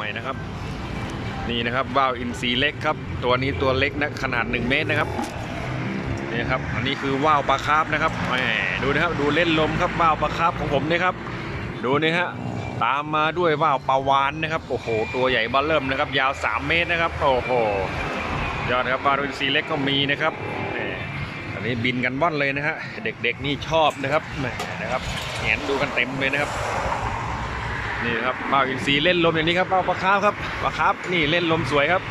ใหม่นะครับ นี่นะครับว่าวอินทรีเล็กครับ ตัวนี้ตัวเล็กนะขนาด 1 เมตรนะครับนี่ครับอันนี้คือว่าวปลาคาร์ฟนะครับแหมดูนะครับดูเล่นลมครับว่าวปลาคาร์ฟของผมนี่ครับ ดูนี่ฮะตามมาด้วยว่าวปลาวานนะครับโอ้โหตัวใหญ่เบ้าเริ่มนะครับ ยาว 3 เมตรนะครับโอ้โหยอดครับว่าวอินทรีเล็กก็มีนะครับอันนี้บินกันว่อนเลยนะฮะเด็กๆนี่ชอบนะครับแหมนะครับเห็นดูกันเต็มเลยนะครับ นี่ครับปลาอินทรีเล่นลมอย่างนี้ครับปลาปลาคาร์ฟครับปลาคาร์ฟนี่เล่นลมสวยครับ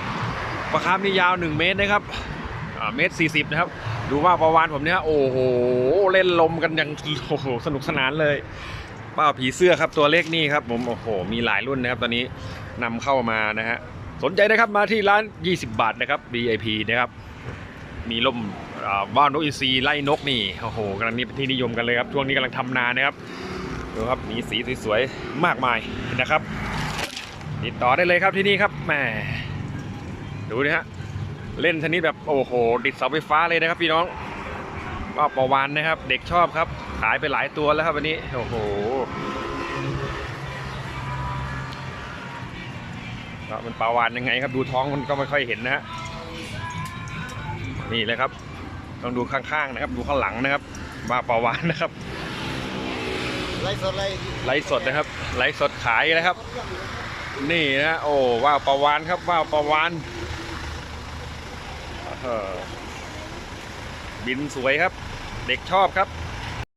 ปลาคาร์ฟนี่ยาว 1 เมตรนะครับเมตรสี่สิบนะครับ ดูว่าปลาวานผมเนี่ยโอ้โหเล่นลมกันอย่างโอ้โหสนุกสนานเลยป้าผีเสื้อครับตัวเล็กนี่ครับผมโอ้โหมีหลายรุ่นนะครับตอนนี้นำเข้ามานะฮะสนใจนะครับมาที่ร้าน 20 บาทนะครับ VIP นะครับมีล่มอ่าว่านนกอินทรีไล่นกนี่โอ้โหกำลังนี่เป็นที่นิยมกันเลยครับช่วงนี้กำลังทำนานะครับ ดูครับมีสีสวยๆมากมายนะครับ ติดต่อได้เลยครับที่นี่ครับแหมดูนะฮะเล่นชนิดแบบโอ้โหติดเสาไฟฟ้าเลยนะครับพี่น้องว่าประวานนะครับ เด็กชอบครับ ขายไปหลายตัวแล้วครับวันนี้โอ้โหก็มันปลาวานยังไงครับดูท้องมันก็ไม่ค่อยเห็นนะฮะนี่เลยครับ ต้องดูข้างๆนะครับ ดูข้างหลังนะครับว่าปลาวานนะครับ ไล่สดไล่ไลฟ์สดนะครับ ไลฟ์สดขายนะครับ นี่นะโอ้ว้าวประวานครับว้าวประวานบินสวยครับ เด็กชอบครับ